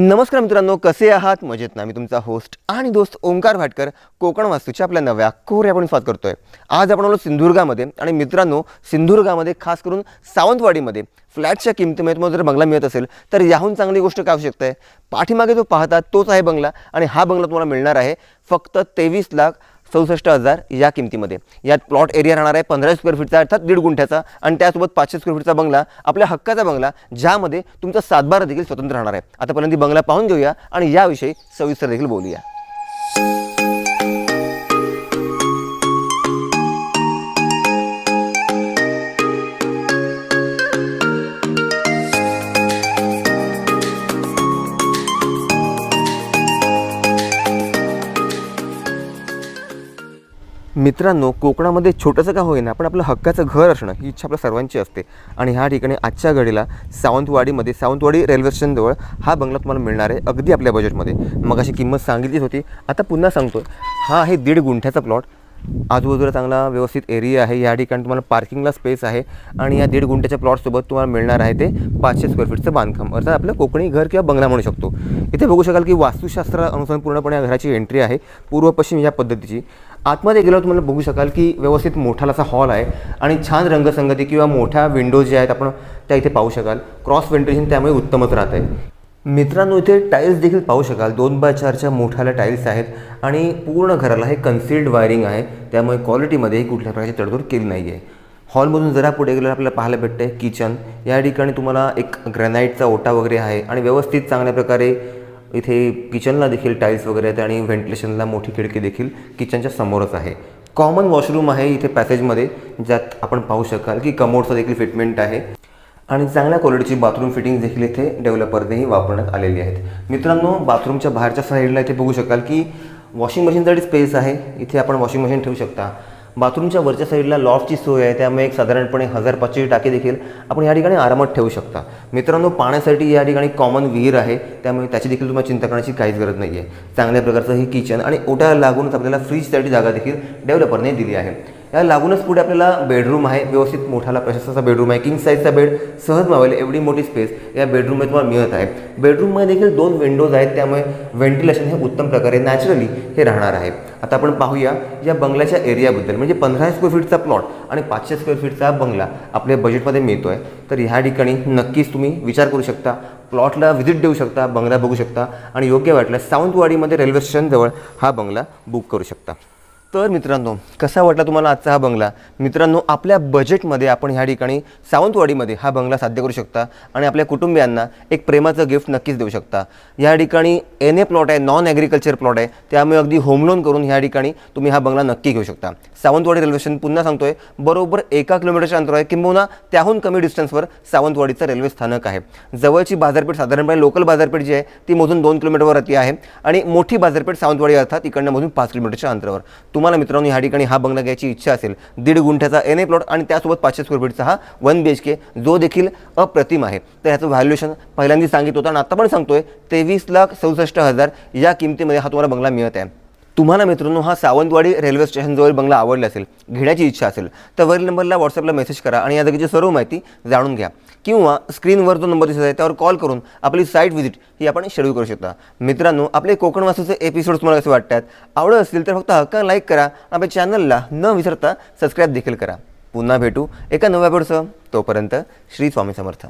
नमस्कार मित्रांनो कसे आहात? मजेत ना. मी तुमचा होस्ट आणि दोस्त ओंकार भाटकर कोकण वास्तूच्या आपल्या नव्या कोऱ्या आपण स्वागत करतोय. आज आपण आलो सिंधुदुर्गामध्ये आणि मित्रांनो सिंधुदुर्गामध्ये खास करून सावंतवाडीमध्ये. फ्लॅटच्या किमतीमध्ये तुम्हाला जर बंगला मिळत असेल तर याहून चांगली गोष्ट काय असू शकते? पाठीमागे जो पाहता तोच आहे बंगला आणि हा बंगला तुम्हाला मिळणार आहे फक्त तेवीस लाख चौसष्ट हजार या किमतीमध्ये. यात प्लॉट एरिया राहणार आहे पंधरा स्क्वेअर फीटचा अर्थात दीड गुंठ्याचा आणि त्यासोबत पाचशे स्क्वेअर फीटचा बंगला आपल्या हक्काचा बंगला ज्यामध्ये तुमचा सातबारा देखील स्वतंत्र राहणार आहे. आतापर्यंत ती बंगला पाहून घेऊया आणि याविषयी सविस्तर देखील बोलूया. मित्रांनो कोकणामध्ये छोटंसं का होईना पण आपलं हक्काचं घर असणं ही इच्छा आपल्या सर्वांची असते. आणि ह्या ठिकाणी आजच्या घडीला सावंतवाडीमध्ये सावंतवाडी रेल्वे स्टेशनजवळ हा बंगला तुम्हाला मिळणार आहे अगदी आपल्या बजेटमध्ये मग अशी किंमत सांगितलीच होती आता पुन्हा सांगतो हा आहे दीड गुंठ्याचा प्लॉट आजूबाजूला चांगला व्यवस्थित एरिया आहे या ठिकाणी तुम्हाला पार्किंगला स्पेस आहे आणि या दीड गुंठ्याच्या प्लॉटसोबत तुम्हाला मिळणार आहे ते पाचशे स्क्वेअर फीटचं बांधकाम. अर्थात आपलं कोकणी घर किंवा बंगला म्हणू शकतो. इथे बघू शकाल की वास्तुशास्त्र अनुसरून पूर्णपणे या घराची एंट्री आहे. पूर्व पश्चिम या पद्धतीची. आतमध्ये गेल्यावर तुम्हाला बघू शकाल की व्यवस्थित मोठाला असा हॉल आहे आणि छान रंगसंगती किंवा मोठ्या विंडोज ज्या आहेत आपण त्या इथे पाहू शकाल. क्रॉस व्हेंटिलेशन त्यामुळे उत्तमच राहत आहे. मित्रांनो इथे टाईल्स देखील पाहू शकाल. दोन बाय चारच्या मोठ्याला टाईल्स आहेत आणि पूर्ण घराला हे कन्सिल्ड वायरिंग आहे. त्यामुळे क्वालिटीमध्येही कुठल्या प्रकारची तडजोड केली नाही आहे हॉलमधून जरा पुढे गेल्यावर आपल्याला पाहायला भेटतं आहे किचन या ठिकाणी तुम्हाला एक ग्रॅनाईटचा ओटा वगैरे आहे आणि व्यवस्थित चांगल्या प्रकारे इथे किचनला देखील टाईल्स वगैरे आहेत आणि व्हेंटिलेशनला मोठी खिडकी देखील किचनच्या समोरच आहे. कॉमन वॉशरूम आहे इथे पॅसेजमध्ये ज्यात आपण पाहू शकाल की कमोडचं देखील फिटमेंट आहे. आणि चांगल्या क्वालिटीची बाथरूम फिटिंग देखील इथे डेव्हलपरनेही वापरण्यात आलेली आहेत. मित्रांनो बाथरूमच्या बाहेरच्या साईडला इथे बघू शकाल की वॉशिंग मशीनसाठी स्पेस आहे. इथे आपण वॉशिंग मशीन ठेवू शकता. बाथरूमच्या वरच्या साईडला लॉफ्टची सोय आहे त्यामुळे एक साधारणपणे हजार पाचशे टाकी देखील आपण या ठिकाणी आरामात ठेवू शकता. मित्रांनो पाण्यासाठी या ठिकाणी कॉमन विहीर आहे त्यामुळे त्याची देखील तुम्हाला चिंता करण्याची काहीच गरज नाही आहे चांगल्या प्रकारचं हे किचन आणि ओट्याला लागूनच आपल्याला फ्रीजसाठी जागा देखील डेव्हलपरने दिली आहे. या लागूनच पुढे आपल्याला बेडरूम आहे व्यवस्थित मोठाला प्रशस्ताचा बेडरूम आहे किंग साईजचा बेड सहज मावेल एवढी मोठी स्पेस या बेडरूममध्ये तुम्हाला मिळत आहे. बेडरूममध्ये देखील दोन विंडोज आहेत त्यामुळे व्हेंटिलेशन हे उत्तम प्रकारे नॅचरली हे राहणार आहे. आता आपण पाहूया या बंगल्याच्या एरियाबद्दल म्हणजे पंधरा स्क्वेअर फीटचा प्लॉट आणि पाचशे स्क्वेअर फीटचा बंगला आपल्या बजेटमध्ये मिळतो आहे तर ह्या ठिकाणी नक्कीच तुम्ही विचार करू शकता प्लॉटला व्हिजिट देऊ शकता बंगला बघू शकता आणि योग्य वाटल्यास सावंतवाडीमध्ये रेल्वे स्टेशनजवळ हा बंगला बुक करू शकता. तर मित्रांनो कसा वाटला तुम्हाला आजचा हा बंगला? मित्रांनो आपल्या बजेटमध्ये आपण ह्या ठिकाणी सावंतवाडीमध्ये हा बंगला साध्य करू शकता आणि आपल्या कुटुंबियांना एक प्रेमाचं गिफ्ट नक्कीच देऊ शकता. या ठिकाणी एन ए प्लॉट आहे नॉन ॲग्रिकल्चर प्लॉट आहे. त्यामुळे अगदी होम लोन करून ह्या ठिकाणी तुम्ही हा बंगला नक्की घेऊ शकता. सावंतवाडी रेल्वे स्टेशन पुन्हा सांगतोय बरोबर एका किलोमीटरच्या अंतर आहे. किंबहुना त्याहून कमी डिस्टन्सवर सावंतवाडीचं रेल्वे स्थानक आहे. जवळची बाजारपेठ साधारणपणे लोकल बाजारपेठ जी आहे ती मधून दोन किलोमीटरवरती आहे. आणि मोठी बाजारपेठ सावंतवाडी अर्थात इकडनं मधून पाच किलोमीटरच्या अंतरावर. तुम्हाला मित्रांनो ह्या ठिकाणी हा बंगला घ्यायची इच्छा असेल. दीड गुंठ्याचा एन ए प्लॉट आणि त्यासोबत पाचशे स्क्वेअर फीटचा हा वन बी एच के जो देखील अप्रतिम आहे. तर ह्याचं व्हॅल्युएशन पहिल्यांदा सांगितलं होतं आणि आता पण सांगतोय तेवीस लाख चौसष्ट हजार या किमतीमध्ये हा तुम्हाला बंगला मिळत आहे. तुम्हाला मित्रांनो हा सावंतवाडी रेल्वे स्टेशनजवळ बंगला आवडला असेल घेण्याची इच्छा असेल तर वरील नंबरला व्हॉट्सअपला मेसेज करा आणि या जागेची सर्व माहिती जाणून घ्या. किंवा स्क्रीनवर जो नंबर दिसत आहे त्यावर कॉल करून आपली साईट व्हिजिट ही आपण शेड्यूल करू शकता. मित्रांनो आपले कोकण वास्तूचे एपिसोड तुम्हाला कसे वाटतात? आवडत असतील तर फक्त हक्का लाईक करा आपल्या चॅनलला न विसरता सबस्क्राईब देखील करा. पुन्हा भेटू एका नव्या एपिसोडसह तोपर्यंत श्री स्वामी समर्थ.